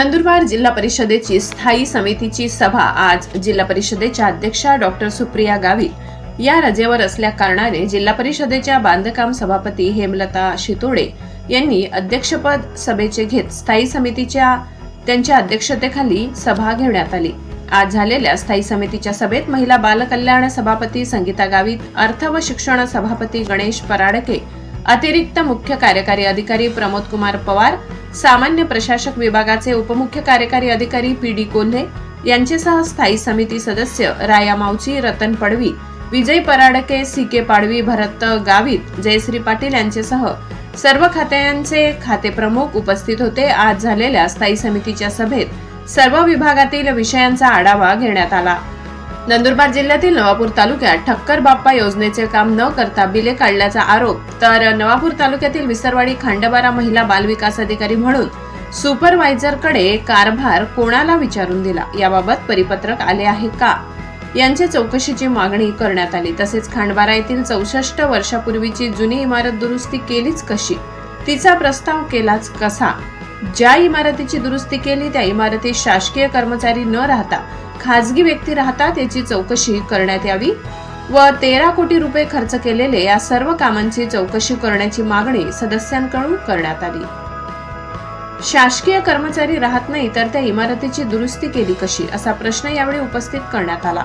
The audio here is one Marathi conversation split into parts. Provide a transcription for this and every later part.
नंदुरबार जिल्हा परिषदेची स्थायी समितीची सभा आज जिल्हा परिषदेच्या अध्यक्षा डॉक्टर सुप्रिया गावित या रजेवर असल्या कारणाने जिल्हा परिषदेच्या बांधकाम सभापती हेमलता शितोडे यांनी अध्यक्षपद सभेचे घेत स्थायी समितीच्या त्यांच्या अध्यक्षतेखाली सभा घेण्यात आली. आज झालेल्या स्थायी समितीच्या सभेत महिला बालकल्याण सभापती संगीता गावित अर्थ व शिक्षण सभापती गणेश पराडके अतिरिक्त मुख्य कार्यकारी अधिकारी प्रमोद कुमार पवार सामान्य प्रशासक विभागाचे उपमुख्य कार्यकारी अधिकारी पी डी कोल्हे यांचेसह स्थायी समिती सदस्य राया मावची रतन पडवी विजय पराडके सी के पाडवी भरत गावित जयश्री पाटील यांचेसह सर्व खात्यांचे खाते प्रमुख उपस्थित होते. आज झालेल्या स्थायी समितीच्या सभेत सर्व विभागातील विषयांचा आढावा घेण्यात आला. नंदुरबार जिल्ह्यातील नवापूर तालुक्यात ठक्कर बाप्पा योजनेचे काम न करता बिले काढल्याचा आरोप तर नवापूर तालुक्यातील विसरवाडी खांडबारा महिला बालविकास अधिकारी म्हणून सुपरवायझरकडे कारभार कोणाला विचारून दिला? याबाबत परिपत्रक आले आहे का? यांच्या चौकशीची मागणी करण्यात आली. तसेच खांडबारा येथील चौसष्ट वर्षापूर्वीची जुनी इमारत दुरुस्ती केलीच कशी? तिचा प्रस्ताव केलाच कसा? ज्या इमारतीची दुरुस्ती केली त्या इमारतीत शासकीय कर्मचारी न राहता खाजगी व्यक्ती राहतात याची चौकशी करण्यात यावी व तेरा कोटी रुपये खर्च केलेले या सर्व कामांची चौकशी करण्याची मागणी सदस्यांकडून करण्यात आली. शासकीय कर्मचारी राहत नाही तर त्या इमारतीची दुरुस्ती केली कशी? असा प्रश्न यावेळी उपस्थित करण्यात आला.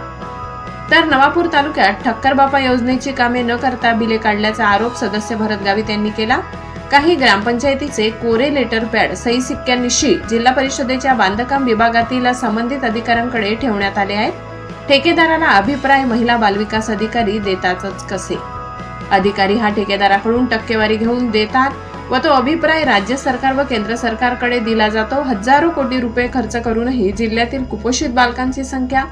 तर नवापूर तालुक्यात ठक्करबापा योजनेची कामे न करता बिले काढल्याचा आरोप सदस्य भरत गावित यांनी केला. काही ग्रामपंचायतीचे कोरे लेटर पॅड सही सिक्क्यांनिशी जिल्हा परिषदेच्या बांधकाम विभागातील संबंधित अधिकाऱ्यांकडे ठेवण्यात आले आहेत. ठेकेदाराला अभिप्राय महिला बालविकास अधिकारी देतातच कसे? अधिकारी हा ठेकेदाराकडून टक्केवारी घेऊन देतात व तो अभिप्राय राज्य सरकार व केंद्र सरकारकडे दिला जातो. हजारो कोटी रुपये खर्च करूनही जिल्ह्यातील कुपोषित बालकांची संख्या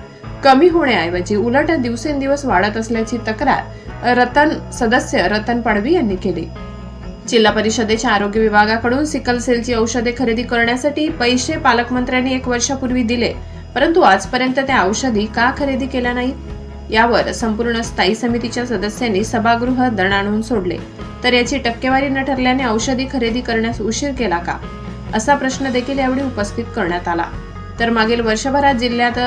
कमी होण्याऐवजी उलट दिवसेंदिवस वाढत असल्याची तक्रार रतन सदस्य रतन पाडवी यांनी केली. जिल्हा परिषदेच्या आरोग्य विभागाकडून सिकल सेलची औषधे खरेदी करण्यासाठी पैसे पालकमंत्र्यांनी एक वर्षापूर्वी दिले परंतु आजपर्यंत त्या औषधी का खरेदी केल्या नाहीत? यावर संपूर्ण स्थायी समितीच्या सदस्यांनी सभागृह दण आणून सोडले. तर याची टक्केवारी न ठरल्याने औषधी खरेदी करण्यास उशीर केला का? असा प्रश्न देखील यावेळी उपस्थित करण्यात आला. तर मागील वर्षभरात जिल्ह्यात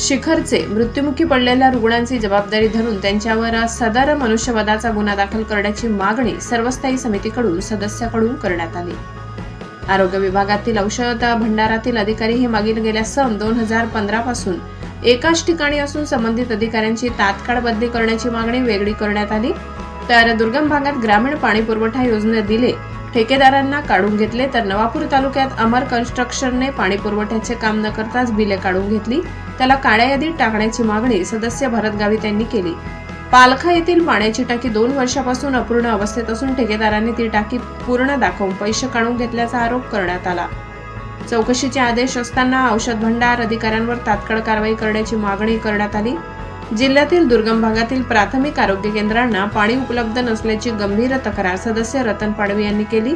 शिखरचे मृत्युमुखी पडलेल्या रुग्णांची जबाबदारी धरून त्यांच्यावर सदर मनुष्यवधाचा गुन्हा दाखल करण्याची मागणी सर्वस्थायी समितीकडून सदस्याकडून करण्यात आली. आरोग्य विभागातील औषध भंडारातील अधिकारी हे मागील गेल्या सन दोन हजार पंधरा पासून एकाच ठिकाणी असून संबंधित अधिकाऱ्यांची तात्काळ बदली करण्याची मागणी वेगळी करण्यात आली. तर दुर्गम भागात ग्रामीण पाणी पुरवठा योजना दिले ठेकेदारांना काढून घेतले तर नवापूर तालुक्यात अमर कन्स्ट्रक्शनने पाणी पुरवठ्याचे काम न करताच बिले काढून घेतली. त्याला काळ्या यादीत टाकण्याची मागणी सदस्य भरत गावित यांनी केली. पालखा येथील पाण्याची टाकी दोन वर्षापासून अपूर्ण अवस्थेत असून ठेकेदारांनी ती टाकी पूर्ण दाखवून पैसे काढून घेतल्याचा आरोप करण्यात आला. चौकशीचे आदेश असताना औषध भंडार अधिकाऱ्यांवर तात्काळ कारवाई करण्याची मागणी करण्यात आली. जिल्ह्यातील दुर्गम भागातील प्राथमिक आरोग्य केंद्रांना पाणी उपलब्ध नसल्याची गंभीर तक्रार सदस्य रतन पाडवी यांनी केली.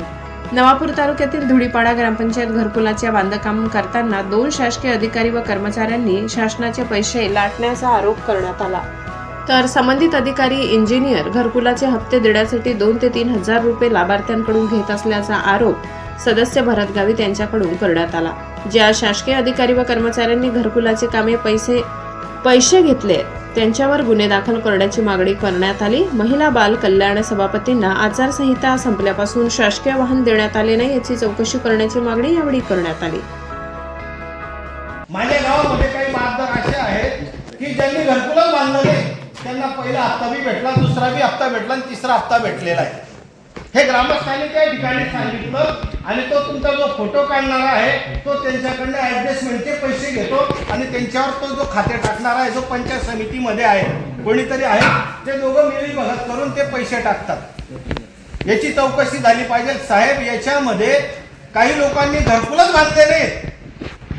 नवापूर तालुक्यातील धुळीपाडा ग्रामपंचायत घरकुलाच्या बांधकाम करताना दोन शासकीय अधिकारी व कर्मचाऱ्यांनी शासनाचे पैसे लाटण्याचा आरोप करण्यात आला. तर संबंधित अधिकारी इंजिनियर घरकुलाचे हप्ते देण्यासाठी दोन ते तीन हजार रुपये लाभार्थ्यांकडून घेत असल्याचा आरोप सदस्य भरत गावित यांच्याकडून करण्यात आला. ज्या शासकीय अधिकारी व कर्मचाऱ्यांनी घरकुलाचे कामे पैसे पैसे घेतले त्यांच्यावर गुन्हे दाखल करण्याची मागणी करण्यात आली. महिला बाल कल्याण सभापतींना आचारसंहिता संपल्यापासून शासकीय वाहन देण्यात आले नाही याची चौकशी करण्याची मागणी यावेळी करण्यात आली. माझ्या गावामध्ये काही बागदार असे आहेत की ज्यांनी घरकुलच बांधलं नाही त्यांना पहिला हप्ता बी भेटला दुसरा बी हप्ता भेटला आणि तिसरा हप्ता भेटलेला आहे. हे ग्रामस्थांनी त्या ठिकाणी सांगितलं आणि तो तुमचा जो फोटो काढणारा आहे तो त्यांच्याकडनं ऍडजस्टमेंटचे पैसे घेतो आणि त्यांच्यावर तो जो खाते टाकणारा आहे जो पंचायत समितीमध्ये आहे कोणीतरी आहे ते दोघं मिळी भगत करून ते पैसे टाकतात. याची चौकशी झाली पाहिजे. साहेब याच्यामध्ये काही लोकांनी घरकुलच बांधले नाहीत.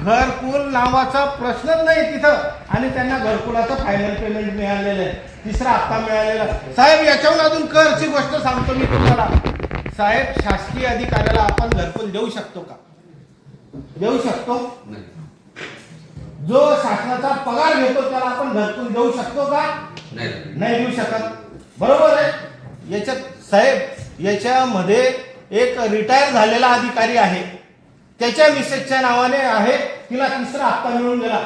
घरकुल नावाचा प्रश्नच नाही तिथं. आणि त्यांना घरकुलाचं फायनल पेमेंट मिळालेलं आहे. तिसरा हप्ता मिळालेला साहेब याच्याहून अजून करची गोष्ट सांगतो मी तुम्हाला. साहेब शासकीय अधिकाऱ्याला आपण घरकुल देऊ शकतो का? देऊ शकतो? जो शासनाचा पगार घेतो त्याला आपण घरकुल देऊ शकतो का? नाही. देऊ शकत. बरोबर आहे. याच्यात साहेब याच्यामध्ये एक रिटायर झालेला अधिकारी आहे. त्याच्या मिसेसच्या नावाने आहे. तिला तिसरा हप्ता मिळून गेला.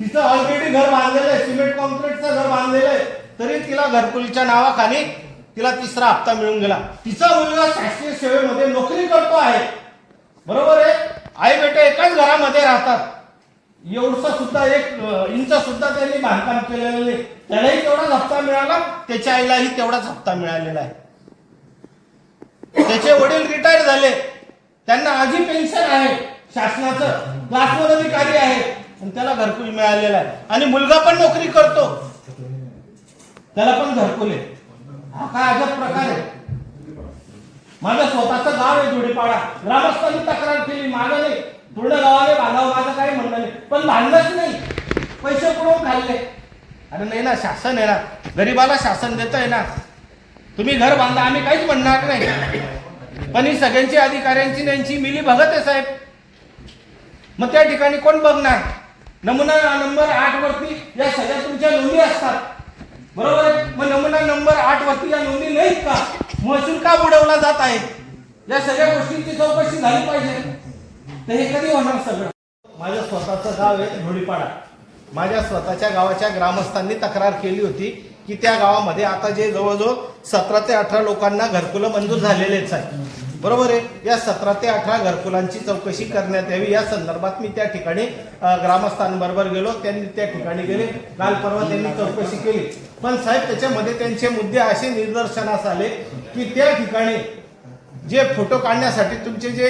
तिचं ऑलरेडी घर बांधलेलं आहे. सिमेंट कॉन्क्रीटचं घर बांधलेलं आहे. तरी तिला घरकुलच्या नावाखाली तिला तिसरा हप्ता मिळून गेला. तिचा मुलगा शासकीय सेवेमध्ये नोकरी करतो आहे. बरोबर आहे? आई बेटे एकाच घरामध्ये राहतात. एवढसा सुद्धा एक इंच सुद्धा त्यांनी बांधकाम केलेलं त्यालाही तेवढाच हप्ता मिळाला त्याच्या आईलाही तेवढाच हप्ता मिळालेला आहे. त्याचे वडील रिटायर झाले. त्यांना आजी पेन्शन आहे. शासनाचं क्लासवर अधिकारी आहे. आणि त्याला घरकुल मिळालेला आहे. आणि मुलगा पण नोकरी करतो. त्याला पण घरकुल आहे. हा काय अजब प्रकार आहे? माझं स्वतःचं गाव आहे धुडीपाडा. ग्रामस्थांनी तक्रार केली माझं नाही. पूर्ण गावाने बांधावं माझं काही म्हणणं नाही. पण बांधलंच नाही. पैसे पुरवून खाल्ले? अरे नाही ना शासन आहे ना. गरीबाला शासन देत आहे ना. तुम्ही घर बांधा आम्ही काहीच म्हणणार नाही. पण ही सगळ्यांची अधिकाऱ्यांची त्यांची मिली बघत आहे साहेब. मग त्या ठिकाणी कोण बघणार? नमुना नंबर आठ वरती या सगळ्या तुमच्या नोंदी असतात. बरोबर आहे? मग नमुना नंबर आठ वरती या नोंदी नाहीत का? महसूल का बुडवला जात आहे? या सगळ्या गोष्टींची चौकशी झाली पाहिजे. तर हे कधी होणार सगळं? माझं स्वतःचं गाव आहे धोडीपाडा. माझ्या स्वतःच्या गावाच्या ग्रामस्थांनी तक्रार केली होती की त्या गावामध्ये आता जे जवळजवळ सतरा ते अठरा लोकांना घरकुलं मंजूर झालेलेच आहे बरोबर आहे. या सतरा ते अठरा घरकुलांची चौकशी करण्यात यावी. या संदर्भात मी त्या ठिकाणी ग्रामस्थांबरोबर गेलो. त्यांनी त्या ठिकाणी गेले. काल परवा त्यांनी चौकशी केली. पण साहेब त्याच्यामध्ये त्यांचे मुद्दे असे निदर्शनास आले की त्या ठिकाणी जे फोटो काढण्यासाठी तुमचे जे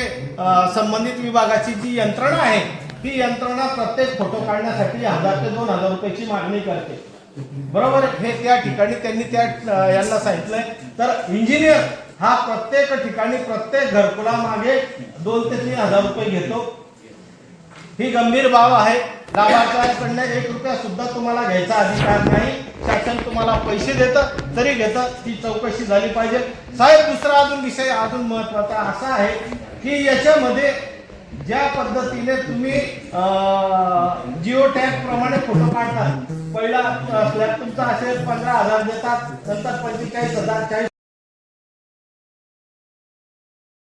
संबंधित विभागाची जी यंत्रणा आहे ती यंत्रणा प्रत्येक फोटो काढण्यासाठी हजार ते दोन हजार रुपयाची मागणी करते. बरोबर हे त्या ठिकाणी त्यांनी त्या यांना सांगितलंय. तर इंजिनियर हा प्रत्येक ठिकाणी प्रत्येक घरकुला मागे दोन ते तीन हजार रुपये घेतो. ही गंभीर बाब आहे. लाभार्थ्यांकडनं एक रुपया सुद्धा तुम्हाला घ्यायचा अधिकार नाही. शासन तुम्हाला पैसे देतं तरी घेतं. ती चौकशी झाली पाहिजे. साहेब दुसरा अजून विषय अजून महत्त्वाचा असा आहे की याच्यामध्ये ज्या पद्धतीने तुम्ही जिओ टॅग प्रमाणे फोटो काढतात. पहिला स्लॅब तुमचा असेल पंधरा हजार देतात नंतर पंचेचाळीस हजार चाळीस